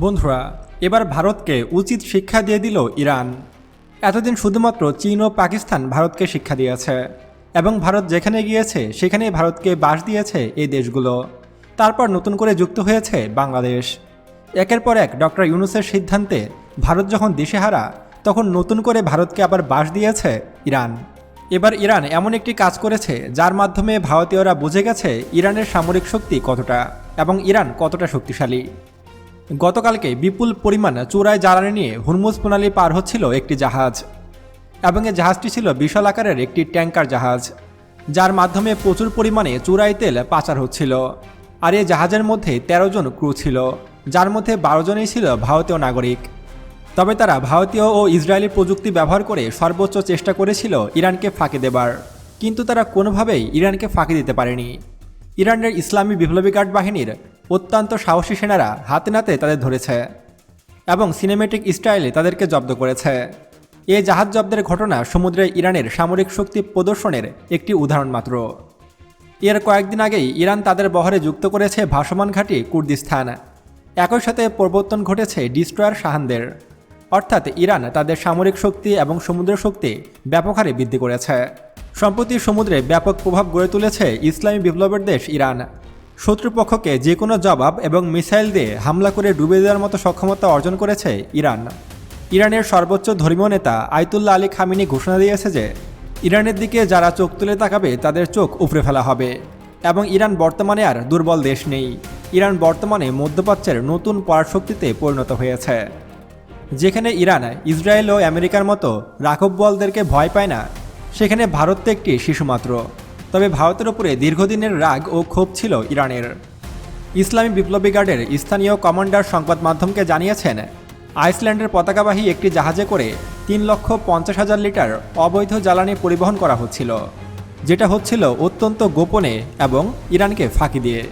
বন্ধুরা, এবার ভারতকে উচিত শিক্ষা দিয়ে দিল ইরান। এতদিন শুধুমাত্র চীন ও পাকিস্তান ভারতকে শিক্ষা দিয়েছে এবং ভারত যেখানে গিয়েছে, সেখানেই ভারতকে বাস দিয়েছে এই দেশগুলো। তারপর নতুন করে যুক্ত হয়েছে বাংলাদেশ। একের পর এক ডক্টর ইউনুসের সিদ্ধান্তে ভারত যখন দিশেহারা, তখন নতুন করে ভারতকে আবার বাস দিয়েছে ইরান। এবার ইরান এমন একটি কাজ করেছে, যার মাধ্যমে ভারতীয়রা বুঝে গেছে ইরানের সামরিক শক্তি কতটা এবং ইরান কতটা শক্তিশালী। গতকালকে বিপুল পরিমাণ চূড়ায় জ্বালানি নিয়ে হুরমুজ প্রণালী পার হচ্ছিল একটি জাহাজ। এবং এই জাহাজটি ছিল বিশাল আকারের একটি ট্যাঙ্কার জাহাজ, যার মাধ্যমে প্রচুর পরিমাণে চূড়াই তেল পাচার হচ্ছিল। আর এই জাহাজের মধ্যে ১৩ জন ক্রু ছিল, যার মধ্যে বারো জনই ছিল ভারতীয় নাগরিক। তবে তারা ভারতীয় ও ইসরায়েলি প্রযুক্তি ব্যবহার করে সর্বোচ্চ চেষ্টা করেছিল ইরানকে ফাঁকি দেবার। কিন্তু তারা কোনোভাবেই ইরানকে ফাঁকি দিতে পারেনি। ইরানের ইসলামী বিপ্লবী গার্ড বাহিনীর অত্যন্ত সাহসী সেনারা হাতে নাতে তাদের ধরেছে এবং সিনেমেটিক স্টাইলে তাদেরকে জব্দ করেছে। এই জাহাজ জব্দের ঘটনা সমুদ্রে ইরানের সামরিক শক্তি প্রদর্শনের একটি উদাহরণ মাত্র। এর কয়েকদিন আগেই ইরান তাদের বহরে যুক্ত করেছে ভাসমান ঘাঁটি কুর্দিস্তান। একই সাথে প্রবর্তন ঘটেছে ডিস্ট্রয়ার শাহানদের অর্থাৎ ইরান তাদের সামরিক শক্তি এবং সমুদ্র শক্তি ব্যাপক হারে বৃদ্ধি করেছে। সম্প্রতি সমুদ্রে ব্যাপক প্রভাব গড়ে তুলেছে ইসলামী বিপ্লবের দেশ ইরান। শত্রুপক্ষকে যে কোনো জবাব এবং মিসাইল দিয়ে হামলা করে ডুবে দেওয়ার মতো সক্ষমতা অর্জন করেছে ইরান। ইরানের সর্বোচ্চ ধর্মীয় নেতা আয়তুল্লাহ আলী খামিনি ঘোষণা দিয়েছে যে, ইরানের দিকে যারা চোখ তুলে তাকাবে, তাদের চোখ উপড়ে ফেলা হবে এবং ইরান বর্তমানে আর দুর্বল দেশ নেই। ইরান বর্তমানে মধ্যপ্রাচ্যের নতুন পরাশক্তিতে পরিণত হয়েছে। যেখানে ইরান, ইসরায়েল ও আমেরিকার মতো রাঘব বলদেরকে ভয় পায় না, সেখানে ভারত একটি শিশুমাত্র। তবে ভারতের উপরে দীর্ঘদিনের রাগ ও ক্ষোভ ছিল ইরানের। ইসলামী বিপ্লবী গার্ডের স্থানীয় কমান্ডার সংবাদ মাধ্যমকে জানিয়েছেন, আইসল্যান্ডের পতাকাবাহী একটি জাহাজে করে তিন লক্ষ পঞ্চাশ হাজার লিটার অবৈধ জ্বালানি পরিবহন করা হচ্ছিল, যেটা হচ্ছিল অত্যন্ত গোপনে এবং ইরানকে ফাঁকি দিয়ে।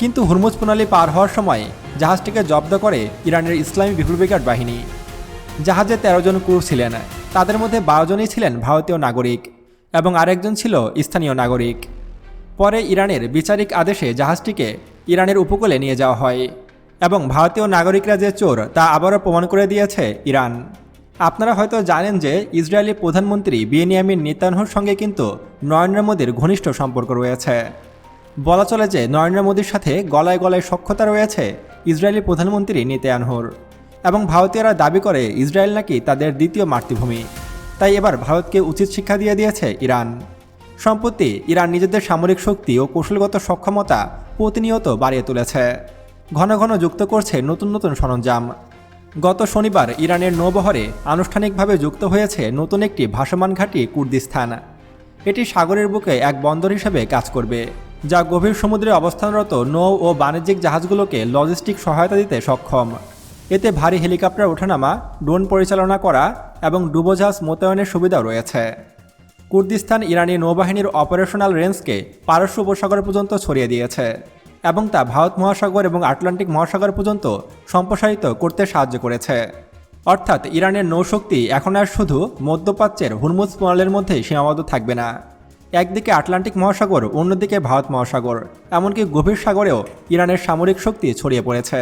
কিন্তু হুরমুজ প্রণালী পার হওয়ার সময় জাহাজটিকে জব্দ করে ইরানের ইসলামী বিপ্লবী গার্ড বাহিনী। জাহাজে তেরো জন ক্রু ছিলেন, তাদের মধ্যে বারো জনই ছিলেন ভারতীয় নাগরিক। এবং আরেকজন ছিল স্থানীয় নাগরিক। পরে ইরানের বিচারিক আদেশে জাহাজটিকে ইরানের উপকূলে নিয়ে যাওয়া হয় এবং ভারতীয় নাগরিকরা যে চোর তা আবারও প্রমাণ করে দিয়েছে ইরান। আপনারা হয়তো জানেন যে ইসরায়েলি প্রধানমন্ত্রী বিয়েনিয়ামিন নেতানহুর সঙ্গে কিন্তু নরেন্দ্র মোদীর ঘনিষ্ঠ সম্পর্ক রয়েছে। বলা চলে যে নরেন্দ্র মোদীর সাথে গলায় গলায় সক্ষতা রয়েছে ইসরায়েলি প্রধানমন্ত্রী নেতানহুর এবং ভারতীয়রা দাবি করে ইসরায়েল নাকি তাদের দ্বিতীয় মাতৃভূমি। তাই এবার ভারতকে উচিত শিক্ষা দিয়ে দিয়েছে ইরান। সম্প্রতি ইরান নিজেদের সামরিক শক্তি ও কৌশলগত সক্ষমতা প্রতিনিয়ত বাড়িয়ে তুলেছে। ঘন ঘন যুক্ত করছে নতুন নতুন সরঞ্জাম। গত শনিবার ইরানের নৌবহরে আনুষ্ঠানিকভাবে যুক্ত হয়েছে নতুন একটি ভাসমান ঘাঁটি কুর্দিস্তান। এটি সাগরের বুকে এক বন্দর হিসেবে কাজ করবে, যা গভীর সমুদ্রে অবস্থানরত নৌ ও বাণিজ্যিক জাহাজগুলোকে লজিস্টিক সহায়তা দিতে সক্ষম। এতে ভারী হেলিকপ্টার ওঠানামা, ড্রোন পরিচালনা করা এবং ডুবোজাহাজ মোতায়েনের সুবিধাও রয়েছে। কুর্দিস্তান ইরানি নৌবাহিনীর অপারেশনাল রেঞ্জকে পারস্য উপসাগর পর্যন্ত ছড়িয়ে দিয়েছে এবং তা ভারত মহাসাগর এবং আটলান্টিক মহাসাগর পর্যন্ত সম্প্রসারিত করতে সাহায্য করেছে। অর্থাৎ ইরানের নৌশক্তি এখন আর শুধু মধ্যপ্রাচ্যের হুরমুজ প্রণালীর মধ্যে সীমাবদ্ধ থাকবে না। একদিকে আটলান্টিক মহাসাগর, অন্যদিকে ভারত মহাসাগর, এমনকি গভীর সাগরেও ইরানের সামরিক শক্তি ছড়িয়ে পড়েছে।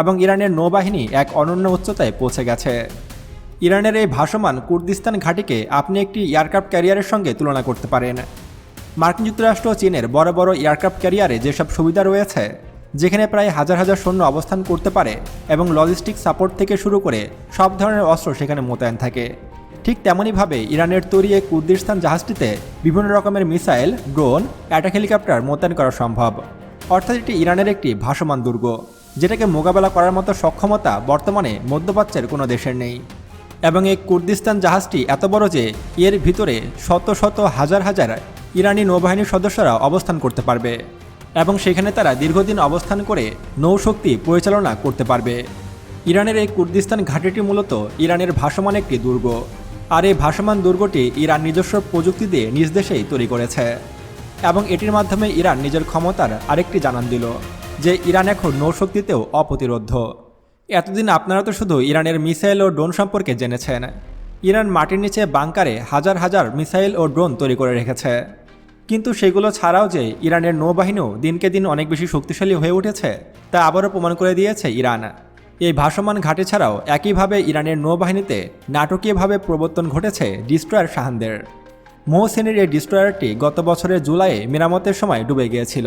এবং ইরানের নৌবাহিনী এক অনন্য উচ্চতায় পৌঁছে গেছে। ইরানের এই ভাসমান কুর্দিস্তান ঘাঁটিকে আপনি একটি এয়ারক্রাফট ক্যারিয়ারের সঙ্গে তুলনা করতে পারেন। মার্কিন যুক্তরাষ্ট্র চীনের বড় বড় এয়ারক্রাফট ক্যারিয়ারে যেসব সুবিধা রয়েছে, যেখানে প্রায় হাজার হাজার সৈন্য অবস্থান করতে পারে এবং লজিস্টিক সাপোর্ট থেকে শুরু করে সব ধরনের অস্ত্র সেখানে মোতায়েন থাকে। ঠিক তেমনইভাবে ইরানের তৈরি এই কুর্দিস্তান জাহাজটিতে বিভিন্ন রকমের মিসাইল, ড্রোন, অ্যাটাক হেলিকপ্টার মোতায়েন করা সম্ভব। অর্থাৎ এটি ইরানের একটি ভাসমান দুর্গ। যেটাকে মোকাবেলা করার মতো সক্ষমতা বর্তমানে মধ্যপ্রাচ্যের কোনো দেশের নেই। এবং এই কুর্দিস্তান জাহাজটি এত বড় যে এর ভিতরে শত শত হাজার হাজার ইরানি নৌবাহিনীর সদস্যরা অবস্থান করতে পারবে এবং সেখানে তারা দীর্ঘদিন অবস্থান করে নৌশক্তি পরিচালনা করতে পারবে। ইরানের এই কুর্দিস্তান ঘাটিটি মূলত ইরানের ভাসমান একটি দুর্গ। আর এই ভাসমান দুর্গটি ইরান নিজস্ব প্রযুক্তি দিয়ে নিজ দেশেই তৈরি করেছে। এবং এটির মাধ্যমে ইরান নিজের ক্ষমতার আরেকটি জানান দিল, যে ইরান এখন নৌশক্তিতেও অপ্রতিরোধ্য এতদিন আপনারা তো শুধু ইরানের মিসাইল ও ড্রোন সম্পর্কে জেনেছেন। ইরান মাটির নিচে বাংকারে হাজার হাজার মিসাইল ও ড্রোন তৈরি করে রেখেছে। কিন্তু সেগুলো ছাড়াও যে ইরানের নৌবাহিনীও দিনকে দিন অনেক বেশি শক্তিশালী হয়ে উঠেছে, তা আবারও প্রমাণ করে দিয়েছে ইরান। এই ভাসমান ঘাঁটি ছাড়াও একইভাবে ইরানের নৌবাহিনীতে নাটকীয়ভাবে প্রবর্তন ঘটেছে ডিস্ট্রয়ার শাহানদের। মোহসেনের এই ডিস্ট্রয়ারটি গত বছরের জুলাইয়ে মেরামতের সময় ডুবে গিয়েছিল।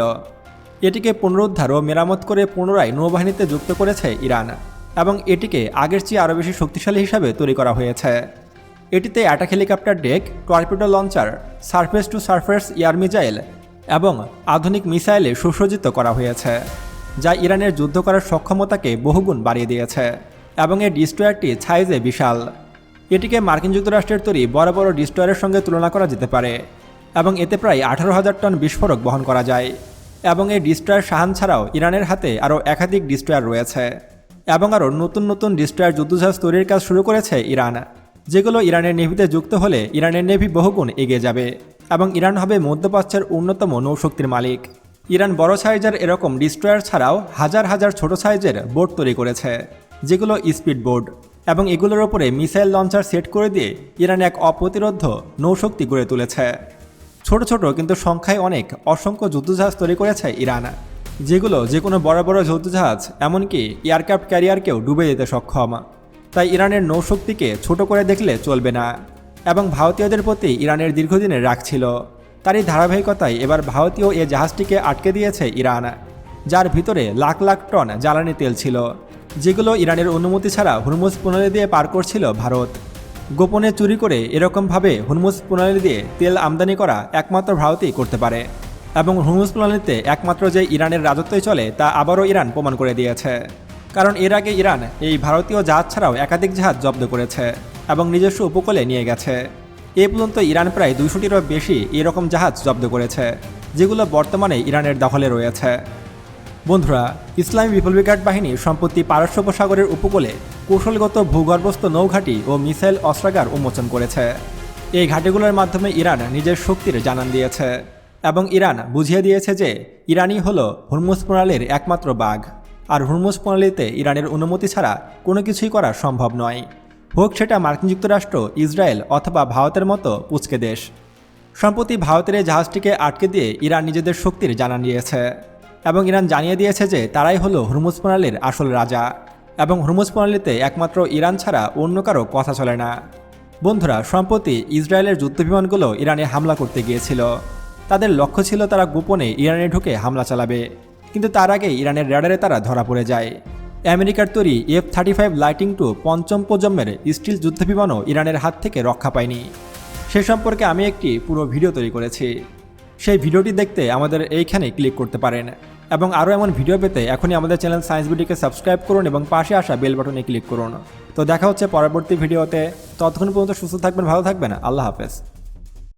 এটিকে পুনরুদ্ধার ও মেরামত করে পুনরায় নৌবাহিনীতে যুক্ত করেছে ইরান এবং এটিকে আগের চেয়ে আরও বেশি শক্তিশালী হিসাবে তৈরি করা হয়েছে। এটিতে attack helicopter deck, torpedo launcher, surface to surface air missile এবং আধুনিক মিসাইলে সুসজ্জিত করা হয়েছে, যা ইরানের যুদ্ধ করার সক্ষমতাকে বহুগুণ বাড়িয়ে দিয়েছে এবং এই ডিস্ট্রয়ারটি সাইজে বিশাল। এটিকে মার্কিন যুক্তরাষ্ট্রের তৈরি বড় বড় ডিস্ট্রয়ারের সঙ্গে তুলনা করা যেতে পারে, এবং এতে প্রায় আঠারো হাজার টন বিস্ফোরক বহন করা যায়, এবং এই ডিস্ট্রয়ার সাহান ছাড়াও ইরানের হাতে আরও একাধিক ডিস্ট্রয়ার রয়েছে, এবং আরও নতুন নতুন ডিস্ট্রয়ার যুদ্ধজাহাজ তৈরির কাজ শুরু করেছে ইরান, যেগুলো ইরানের নেভিতে যুক্ত হলে ইরানের নেভি বহুগুণ এগিয়ে যাবে, এবং ইরান হবে মধ্যপ্রাচ্যের অন্যতম নৌশক্তির মালিক। ইরান বড় সাইজের এরকম ডিস্ট্রয়ার ছাড়াও হাজার হাজার ছোট সাইজের বোট তৈরি করেছে, যেগুলো স্পিড বোট। এবং এগুলোর ওপরে মিসাইল লঞ্চার সেট করে দিয়ে ইরান এক অপ্রতিরোধ নৌশক্তি গড়ে তুলেছে। ছোট ছোট কিন্তু সংখ্যায় অনেক অসংখ্য যুদ্ধজাহাজ তৈরি করেছে ইরান, যেগুলো যে কোনো বড় বড় যুদ্ধজাহাজ, এমনকি এয়ারক্রাফট ক্যারিয়ারকেও ডুবে যেতে সক্ষম। তাই ইরানের নৌশক্তিকে ছোট করে দেখলে চলবে না এবং ভারতীয়দের প্রতি ইরানের দীর্ঘদিনের রাগ ছিল। তারই ধারাবাহিকতায় এবার ভারতীয় এ জাহাজটিকে আটকে দিয়েছে ইরান, যার ভিতরে লাখ লাখ টন জ্বালানি তেল ছিল। যেগুলো ইরানের অনুমতি ছাড়া হুরমুজ প্রণালী দিয়ে পার করছিল ভারত। গোপনে চুরি করে এরকমভাবে হুরমুজ প্রণালী দিয়ে তেল আমদানি করা একমাত্র ভারতই করতে পারে এবং হুরমুজ প্রণালীতে একমাত্র যে ইরানের রাজত্বই চলে তা আবারও ইরান প্রমাণ করে দিয়েছে। কারণ এর আগে ইরান এই ভারতীয় জাহাজ ছাড়াও একাধিক জাহাজ জব্দ করেছে এবং নিজস্ব উপকূলে নিয়ে গেছে। এ পর্যন্ত ইরান প্রায় দুইশোটিরও বেশি এরকম জাহাজ জব্দ করেছে, যেগুলো বর্তমানে ইরানের দখলে রয়েছে। বন্ধুরা, ইসলামী রিপাবলিক গার্ড বাহিনী সম্প্রতি পারস্য উপসাগরের উপকূলে কৌশলগত ভূগর্ভস্থ নৌঘাঁটি ও মিসাইল অস্ত্রাগার উন্মোচন করেছে। এই ঘাটিগুলোর মাধ্যমে ইরান নিজের শক্তির জানান দিয়েছে এবং ইরান বুঝিয়ে দিয়েছে যে ইরানই হল হুরমুজ প্রণালীর একমাত্র বাঘ। আর হুরমুজ প্রণালীতে ইরানের অনুমতি ছাড়া কোনো কিছুই করা সম্ভব নয়। হোক সেটা মার্কিন যুক্তরাষ্ট্র, ইসরায়েল অথবা ভারতের মতো পুচকে দেশ। সম্প্রতি ভারতের এই জাহাজটিকে আটকে দিয়ে ইরান নিজেদের শক্তির জানান দিয়েছে। এবং ইরান জানিয়ে দিয়েছে যে তারাই হলো হুরমুজ প্রণালীর আসল রাজা। এবং হুরমুজ প্রণালীতে একমাত্র ইরান ছাড়া অন্য কারও কথা চলে না। বন্ধুরা, সম্প্রতি ইসরায়েলের যুদ্ধবিমানগুলো ইরানে হামলা করতে গিয়েছিল। তাদের লক্ষ্য ছিল তারা গোপনে ইরানে ঢুকে হামলা চালাবে। কিন্তু তার আগে ইরানের র্যাডারে তারা ধরা পড়ে যায়। আমেরিকার তৈরি F thirty five lightning two পঞ্চম প্রজন্মের স্টিল যুদ্ধবিমানও ইরানের হাত থেকে রক্ষা পায়নি। সে সম্পর্কে আমি একটি পুরো ভিডিও তৈরি করেছি। সেই ভিডিওটি দেখতে আমাদের এইখানে ক্লিক করতে পারেন। এবং আরও এমন ভিডিও পেতে এখনই আমাদের চ্যানেল সায়েন্স বিডিকে সাবস্ক্রাইব করুন এবং পাশে আসা বেল বাটনে ক্লিক করুন। তো দেখা হচ্ছে পরবর্তী ভিডিওতে। ততক্ষণ পর্যন্ত সুস্থ থাকবেন, ভালো থাকবেন। আল্লাহ হাফেজ।